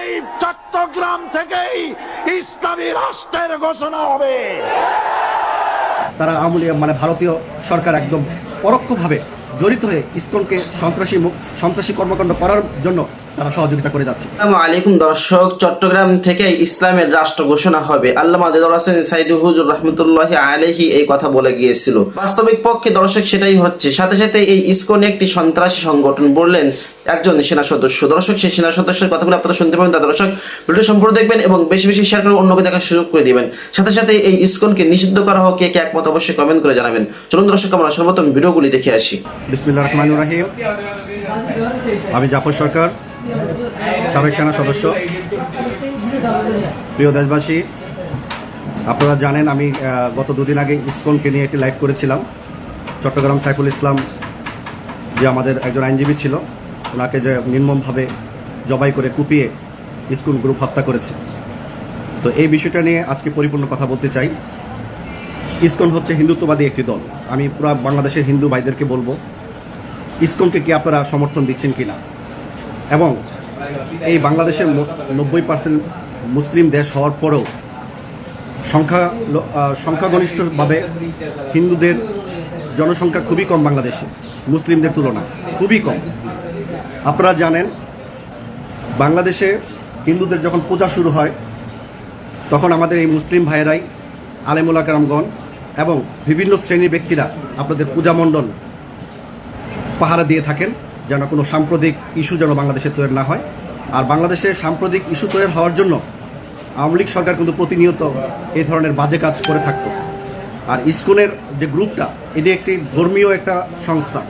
এই চট্টগ্রাম থেকেই ইসলামী রাষ্ট্রের ঘোষণা হবে। তারা আওয়ামী মানে ভারতীয় সরকার একদম পরোক্ষভাবে জড়িত হয়ে ইসকনকে সন্ত্রাসী সন্ত্রাসী কর্মকাণ্ড করার জন্য তারা সহযোগিতা করে যাচ্ছে। আসসালামু আলাইকুম দর্শক চট্টগ্রাম থেকে ইসলামের রাষ্ট্র ঘোষণা হবে। আল্লামা দেদুল হোসেন সাইদু হুজুর রহমতুল্লাহ আলহি এই কথা বলে গিয়েছিল। বাস্তবিক পক্ষে দর্শক সেটাই হচ্ছে। সাথে সাথে এই ইসকন একটি সন্ত্রাসী সংগঠন বললেন একজন সেনা সদস্য। দর্শক সেই সেনা সদস্যের কথাগুলো আপনারা শুনতে পাবেন। তা দর্শক ভিডিও সম্পূর্ণ দেখবেন এবং বেশি বেশি শেয়ার করে অন্যকে দেখার সুযোগ করে দিবেন। সাথে সাথে এই ইসকনকে নিষিদ্ধ করা হোক কে কে একমত অবশ্যই কমেন্ট করে জানাবেন। চলুন দর্শক আমরা সর্বপ্রথম ভিডিওগুলি দেখে আসি। বিসমিল্লা রহমান রাহিম। আমি জাফর সরকার। সাবেক সেনা সদস্য, প্রিয় দেশবাসী, আপনারা জানেন আমি গত দুদিন আগে ইসকনকে নিয়ে একটি লাইভ করেছিলাম। চট্টগ্রাম সাইফুল ইসলাম যে আমাদের একজন আইনজীবী ছিল, ওনাকে যে নির্মমভাবে জবাই করে কুপিয়ে ইসকন গ্রুপ হত্যা করেছে। তো এই বিষয়টা নিয়ে আজকে পরিপূর্ণ কথা বলতে চাই। ইসকন হচ্ছে হিন্দুত্ববাদী একটি দল। আমি পুরো বাংলাদেশের হিন্দু ভাইদেরকে বলব, ইসকনকে কি আপনারা সমর্থন দিচ্ছেন কিনা? এবং এই বাংলাদেশের নব্বই পার্সেন্ট মুসলিম দেশ হওয়ার পরেও সংখ্যা সংখ্যাগরিষ্ঠভাবে হিন্দুদের জনসংখ্যা খুবই কম বাংলাদেশে, মুসলিমদের তুলনায় খুবই কম। আপনারা জানেন, বাংলাদেশে হিন্দুদের যখন পূজা শুরু হয়, তখন আমাদের এই মুসলিম ভাইয়েরাই আলেমুল্লা কারামগণ এবং বিভিন্ন শ্রেণির ব্যক্তিরা আপনাদের পূজা মণ্ডল পাহারা দিয়ে থাকেন, যেন কোনো সাম্প্রতিক ইস্যু যেন বাংলাদেশে তৈরি না হয়। আর বাংলাদেশে সাম্প্রতিক ইস্যু তৈরি হওয়ার জন্য আওয়ামী লীগ সরকার কিন্তু প্রতিনিয়ত এই ধরনের বাজে কাজ করে থাকতো। আর ইস্কনের যে গ্রুপটা, এটি একটি ধর্মীয় একটা সংস্থা।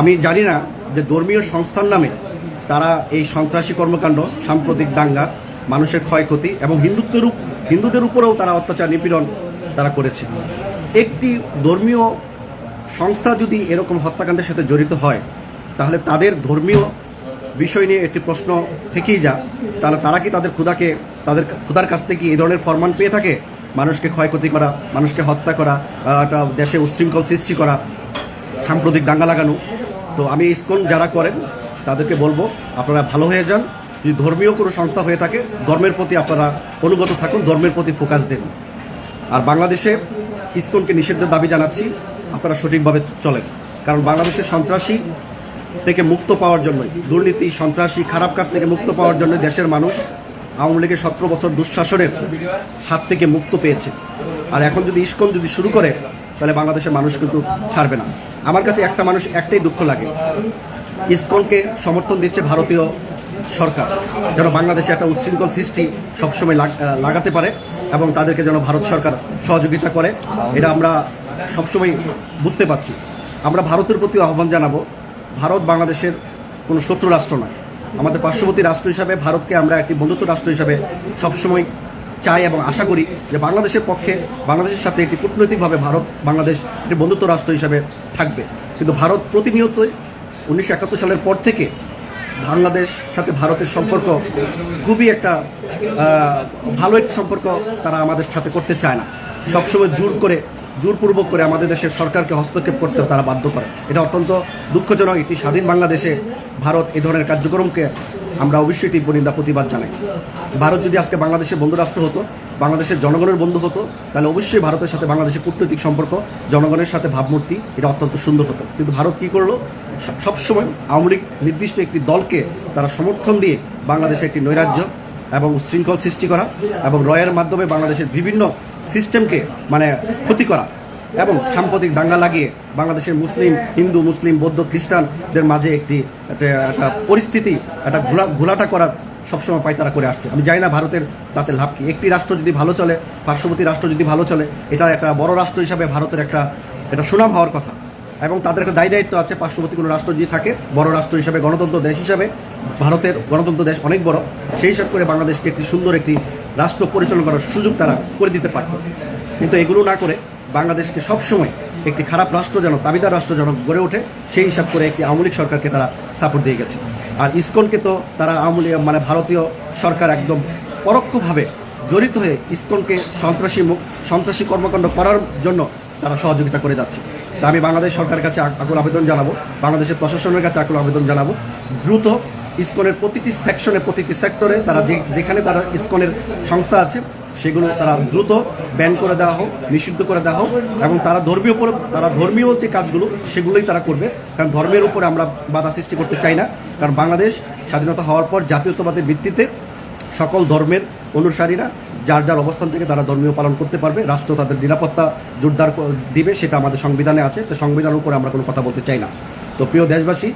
আমি জানি না যে ধর্মীয় সংস্থার নামে তারা এই সন্ত্রাসী কর্মকাণ্ড, সাম্প্রতিক দাঙ্গা, মানুষের ক্ষয়ক্ষতি এবং হিন্দুত্বের হিন্দুদের উপরেও তারা অত্যাচার, নিপীড়ন তারা করেছে। একটি ধর্মীয় সংস্থা যদি এরকম হত্যাকাণ্ডের সাথে জড়িত হয়, তাহলে তাদের ধর্মীয় বিষয় নিয়ে একটি প্রশ্ন থেকেই যা, তাহলে তারা কি তাদের ক্ষুদাকে তাদের ক্ষুদার কাছ থেকে এই ধরনের ফরমান পেয়ে থাকে? মানুষকে ক্ষয়ক্ষতি করা, মানুষকে হত্যা করা একটা দেশে উচ্ছৃঙ্খল সৃষ্টি করা, সাম্প্রতিক দাঙ্গা লাগানো। তো আমি ইসকন যারা করেন, তাদেরকে বলব, আপনারা ভালো হয়ে যান। যদি ধর্মীয় কোনো সংস্থা হয়ে থাকে, ধর্মের প্রতি আপনারা অনুগত থাকুন, ধর্মের প্রতি ফোকাস দেন। আর বাংলাদেশে ইসকনকে নিষিদ্ধের দাবি জানাচ্ছি, আপনারা সঠিকভাবে চলেন। কারণ বাংলাদেশের সন্ত্রাসী থেকে মুক্ত পাওয়ার জন্যই। দুর্নীতি, সন্ত্রাসী, খারাপ কাজ থেকে মুক্ত পাওয়ার জন্য দেশের মানুষ আওয়ামী লীগের সতেরো বছর দুঃশাসনের হাত থেকে মুক্ত পেয়েছে। আর এখন যদি ইসকন যদি শুরু করে, তাহলে বাংলাদেশের মানুষ কিন্তু ছাড়বে না। আমার কাছে একটা মানুষ একটাই দুঃখ লাগে। ইস্কনকে সমর্থন দিচ্ছে ভারতীয় সরকার, যেন বাংলাদেশে একটা উচ্ছৃঙ্খল সৃষ্টি সবসময় লাগ- লাগাতে পারে এবং তাদেরকে যেন ভারত সরকার সহযোগিতা করে। এটা আমরা সবসময় বুঝতে পারছি। আমরা ভারতের প্রতি আহ্বান জানাব ভারত বাংলাদেশের কোনো শত্রু রাষ্ট্র নয়। আমাদের পার্শ্ববর্তী রাষ্ট্র হিসাবে ভারতকে আমরা একটি বন্ধুত্ব রাষ্ট্র হিসাবে সবসময় চাই এবং আশা করি যে বাংলাদেশের পক্ষে, বাংলাদেশের সাথে একটি কূটনৈতিকভাবে ভারত, বাংলাদেশ একটি বন্ধুত্ব রাষ্ট্র হিসাবে থাকবে। কিন্তু ভারত প্রতিনিয়তই উনিশশো একাত্তর সালের পর থেকে বাংলাদেশ সাথে ভারতের সম্পর্ক খুবই একটা ভালো একটি সম্পর্ক তারা আমাদের সাথে করতে চায় না। সবসময় জোর করে জোরপূর্বক করে আমাদের দেশের সরকারকে হস্তক্ষেপ করতে তারা বাধ্য করে। এটা অত্যন্ত দুঃখজনক একটি স্বাধীন বাংলাদেশে ভারত এই ধরনের কার্যক্রমকে আমরা অবশ্যই তীব্র নিন্দা, প্রতিবাদ জানাই। ভারত যদি আজকে বাংলাদেশের বন্ধু রাষ্ট্র হতো, বাংলাদেশের জনগণের বন্ধু হতো, তাহলে অবশ্যই ভারতের সাথে বাংলাদেশের কূটনৈতিক সম্পর্ক, জনগণের সাথে ভাবমূর্তি, এটা অত্যন্ত সুন্দর হতো। কিন্তু ভারত কি করল? সবসময় আওয়ামী লীগ নির্দিষ্ট একটি দলকে তারা সমর্থন দিয়ে বাংলাদেশে একটি নৈরাজ্য এবং উচ্ছৃঙ্খল সৃষ্টি করা এবং রয়ের মাধ্যমে বাংলাদেশের বিভিন্ন সিস্টেমকে মানে ক্ষতি করা এবং সাম্প্রতিক দাঙ্গা লাগিয়ে বাংলাদেশের মুসলিম, হিন্দু, মুসলিম, বৌদ্ধ, খ্রিস্টানদের মাঝে একটি একটা পরিস্থিতি, একটা ঘোলা, ঘোলাটা করার সবসময় পায়তারা করে আসছে। আমি জানি না ভারতের তাতে লাভ কি। একটি রাষ্ট্র যদি ভালো চলে, পার্শ্ববর্তী রাষ্ট্র যদি ভালো চলে, এটা একটা বড় রাষ্ট্র হিসাবে ভারতের একটা এটা সুনাম হওয়ার কথা। এবং তাদের একটা দায় দায়িত্ব আছে পার্শ্ববর্তী কোনো রাষ্ট্র যদি থাকে, বড় রাষ্ট্র হিসাবে, গণতন্ত্র দেশ হিসাবে, ভারতের গণতন্ত্র দেশ অনেক বড়, সেই হিসাব করে বাংলাদেশকে একটি সুন্দর একটি রাষ্ট্র পরিচালনা করার সুযোগ তারা করে দিতে পারত। কিন্তু এগুলো না করে বাংলাদেশকে সবসময় একটি খারাপ রাষ্ট্র যেন, দাবিদার রাষ্ট্র যেন গড়ে ওঠে, সেই হিসাব করে একটি আওয়ামী লীগ সরকারকে তারা সাপোর্ট দিয়ে গেছে। আর ইসকনকে তো তারা আওয়ামী লীগ মানে ভারতীয় সরকার একদম পরোক্ষভাবে জড়িত হয়ে ইসকনকে সন্ত্রাসী মুখ, সন্ত্রাসী কর্মকাণ্ড করার জন্য তারা সহযোগিতা করে যাচ্ছে। তা আমি বাংলাদেশ সরকারের কাছে আক- আকুল আবেদন জানাব, বাংলাদেশের প্রশাসনের কাছে আকুল আবেদন জানাব। দ্রুত ইসকনের প্রতিটি সেকশনে, প্রতিটি সেক্টরে তারা যেখানে তারা ইসকনের সংস্থা আছে, সেগুলো তারা দ্রুত ব্যান করে দেওয়া হোক, নিষিদ্ধ করে দেওয়া হোক, এবং তারা ধর্মীয় উপর তারা ধর্মীয় যে কাজগুলো, সেগুলোই তারা করবে। কারণ ধর্মের উপরে আমরা বাধা সৃষ্টি করতে চাই না। কারণ বাংলাদেশ স্বাধীনতা হওয়ার পর জাতীয়তাবাদের ভিত্তিতে সকল ধর্মের অনুসারীরা যার যার অবস্থান থেকে তারা ধর্মীয় পালন করতে পারবে। রাষ্ট্র তাদের নিরাপত্তা জোরদার দিবে, সেটা আমাদের সংবিধানে আছে। তো সংবিধানের উপরে আমরা কোনো কথা বলতে চাই না। তো প্রিয় দেশবাসী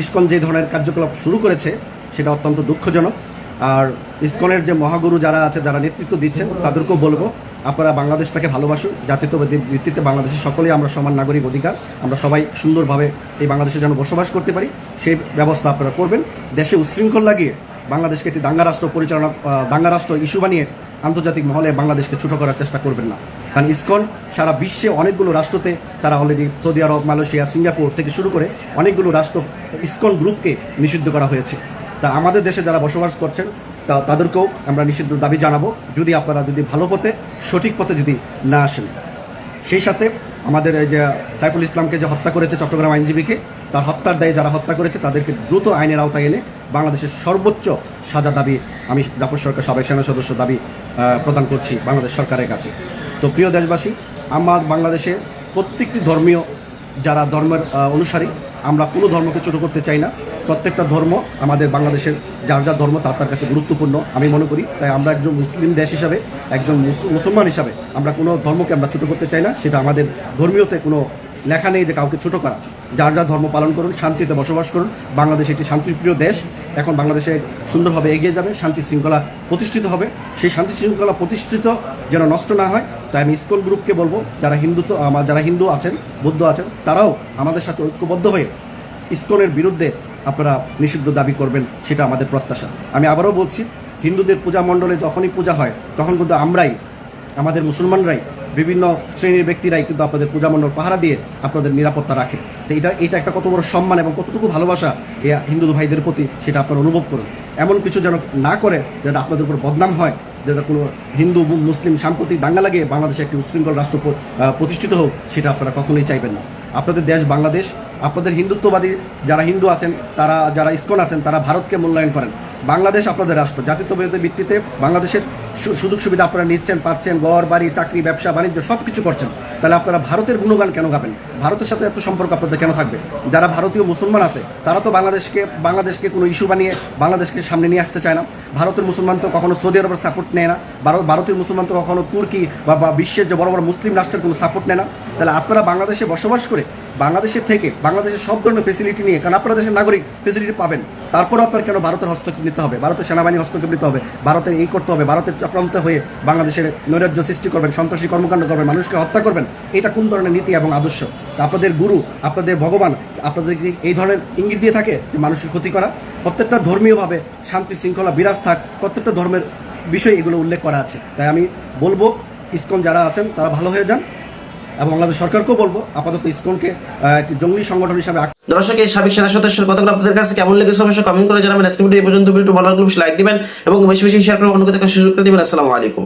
ইসকন যে ধরনের কার্যকলাপ শুরু করেছে, সেটা অত্যন্ত দুঃখজনক। আর ইস্কনের যে মহাগুরু যারা আছে, যারা নেতৃত্ব দিচ্ছেন, তাদেরকেও বলব, আপনারা বাংলাদেশটাকে ভালোবাসুন। জাতীয়তাবাদী ভিত্তিতে বাংলাদেশের সকলেই আমরা সমান নাগরিক অধিকার। আমরা সবাই সুন্দরভাবে এই বাংলাদেশে যেন বসবাস করতে পারি, সেই ব্যবস্থা আপনারা করবেন। দেশে উচ্ছৃঙ্খল লাগিয়ে বাংলাদেশকে একটি দাঙ্গা রাষ্ট্র পরিচালনা দাঙ্গা রাষ্ট্র ইস্যু বানিয়ে আন্তর্জাতিক মহলে বাংলাদেশকে ছোট করার চেষ্টা করবেন না। কারণ ইসকন সারা বিশ্বে অনেকগুলো রাষ্ট্রতে তারা already Saudi Arab, Malaysia, Singapore থেকে শুরু করে অনেকগুলো রাষ্ট্র ইসকন গ্রুপকে নিষিদ্ধ করা হয়েছে। তা আমাদের দেশে যারা বসবাস করছেন, তা তাদেরকেও আমরা নিষিদ্ধ দাবি জানাব, যদি আপনারা যদি ভালো পথে, সঠিক পথে যদি না আসেন। সেই সাথে আমাদের এই যে সাইফুল ইসলামকে যে হত্যা করেছে চট্টগ্রাম আইনজীবীকে, তার হত্যার দায়ে যারা হত্যা করেছে, তাদেরকে দ্রুত আইনের আওতায় এনে বাংলাদেশের সর্বোচ্চ সাজা দাবি আমি জাফর সরকার সাবেক সেনা সদস্য দাবি প্রদান করছি বাংলাদেশ সরকারের কাছে। তো প্রিয় দেশবাসী, আমার বাংলাদেশে প্রত্যেকটি ধর্মীয় যারা ধর্মের অনুসারী, আমরা কোনো ধর্মকে ছোট করতে চাই না। প্রত্যেকটা ধর্ম আমাদের বাংলাদেশের যার যার ধর্ম তার তার কাছে গুরুত্বপূর্ণ, আমি মনে করি। তাই আমরা একজন মুসলিম দেশ হিসাবে, একজন মুসলমান হিসাবে আমরা কোনো ধর্মকে আমরা ছোট করতে চাই না। সেটা আমাদের ধর্মীয়তে কোনো লেখা নেই যে কাউকে ছোট করা। যার যার ধর্ম পালন করুন, শান্তিতে বসবাস করুন। বাংলাদেশ একটি শান্তিপ্রিয় দেশ। এখন বাংলাদেশে সুন্দরভাবে এগিয়ে যাবে, শান্তি শৃঙ্খলা প্রতিষ্ঠিত হবে। সেই শান্তি শৃঙ্খলা প্রতিষ্ঠিত যেন নষ্ট না হয়, তাই আমি স্কুল গ্রুপকে বলব, যারা হিন্দুত্ব আমার যারা হিন্দু আছেন, বৌদ্ধ আছেন, তারাও আমাদের সাথে ঐক্যবদ্ধ হয়ে ইসকনের বিরুদ্ধে আপনারা নিষিদ্ধ দাবি করবেন, সেটা আমাদের প্রত্যাশা। আমি আবারও বলছি, হিন্দুদের পূজা মণ্ডলে যখনই পূজা হয়, তখন কিন্তু আমরাই, আমাদের মুসলমানরাই বিভিন্ন শ্রেণির ব্যক্তিরাই কিন্তু আপনাদের পূজা মণ্ডল পাহারা দিয়ে আপনাদের নিরাপত্তা রাখে। তো এটা এটা একটা কত বড় সম্মান এবং কতটুকু ভালোবাসা এই হিন্দু ভাইদের প্রতি সেটা আপনারা অনুভব করুন। এমন কিছু যেন না করে যাতে আপনাদের উপর বদনাম হয়, যাতে কোনো হিন্দু, মুসলিম, সাম্প্রতিক দাঙ্গা লাগিয়ে বাংলাদেশে একটি উশৃঙ্খল রাষ্ট্র প্রতিষ্ঠিত হোক, সেটা আপনারা কখনোই চাইবেন না। আপনাদের দেশ বাংলাদেশ, আপনাদের হিন্দুত্ববাদী যারা হিন্দু আছেন, তারা, যারা ইস্কন আছেন, তারা ভারতকে মূল্যায়ন করেন। বাংলাদেশ আপনাদের রাষ্ট্র। জাতীয়তাবাদের ভিত্তিতে বাংলাদেশের সুযোগ সুবিধা আপনারা নিচ্ছেন, পাচ্ছেন, ঘর, বাড়ি, চাকরি, ব্যবসা, বাণিজ্য সব কিছু করছেন। তাহলে আপনারা ভারতের গুণগান কেন গাবেন? ভারতের সাথে এত সম্পর্ক আপনাদের কেন থাকবে? যারা ভারতীয় মুসলমান আছে, তারা তো বাংলাদেশকে বাংলাদেশকে কোনো ইস্যু বানিয়ে বাংলাদেশকে সামনে নিয়ে আসতে চায় না। ভারতের মুসলমান তো কখনো সৌদি আরবের সাপোর্ট নেয় না। ভারত মুসলমান তো কখনো তুর্কি বা বিশ্বের যে বড় বড় মুসলিম রাষ্ট্রের কোনো সাপোর্ট নেয় না। তাহলে আপনারা বাংলাদেশে বসবাস করে বাংলাদেশের থেকে বাংলাদেশের সব ধরনের ফেসিলিটি নিয়ে, কারণ আপনারা দেশের নাগরিক ফেসিলিটি পাবেন। তারপর আপনার কেন ভারতের হস্তক্ষেপ নিতে হবে? ভারতের সেনাবাহিনী হস্তক্ষেপ নিতে হবে। ভারতের এই করতে হবে। ভারতের চক্রান্ত হয়ে বাংলাদেশের নৈরাজ্য সৃষ্টি করবেন, সন্ত্রাসী কর্মকাণ্ড করবেন, মানুষকে হত্যা করবেন। এটা কোন ধরনের নীতি এবং আদর্শ? আপনাদের গুরু, আপনাদের ভগবান, আপনাদেরকে এই ধরনের ইঙ্গিত দিয়ে থাকে যে মানুষের ক্ষতি করা। প্রত্যেকটা ধর্মীয়ভাবে শান্তি, শৃঙ্খলা, বিরাজ থাক, প্রত্যেকটা ধর্মের বিষয়ে এগুলো উল্লেখ করা আছে। তাই আমি বলব, ইসকন যারা আছেন, তারা ভালো হয়ে যান। এবং বাংলাদেশ সরকারকেও বলব, আপাতত ইসকনকে একটি জঙ্গলি সংগঠন হিসাবে দর্শক, এই সাবেক সেনা সদস্যের কথাগুলো আপনাদের কাছে কেমন লেগেছে অবশ্যই কমেন্ট করে জানাবেন। আজকে ভিডিও এই পর্যন্ত ভিডিও ভালো লাগলে লাইক দিবেন এবং বেশি বেশি শেয়ার করে অন্যকে দেখার সুযোগ করে দিবেন। আসসালামু আলাইকুম।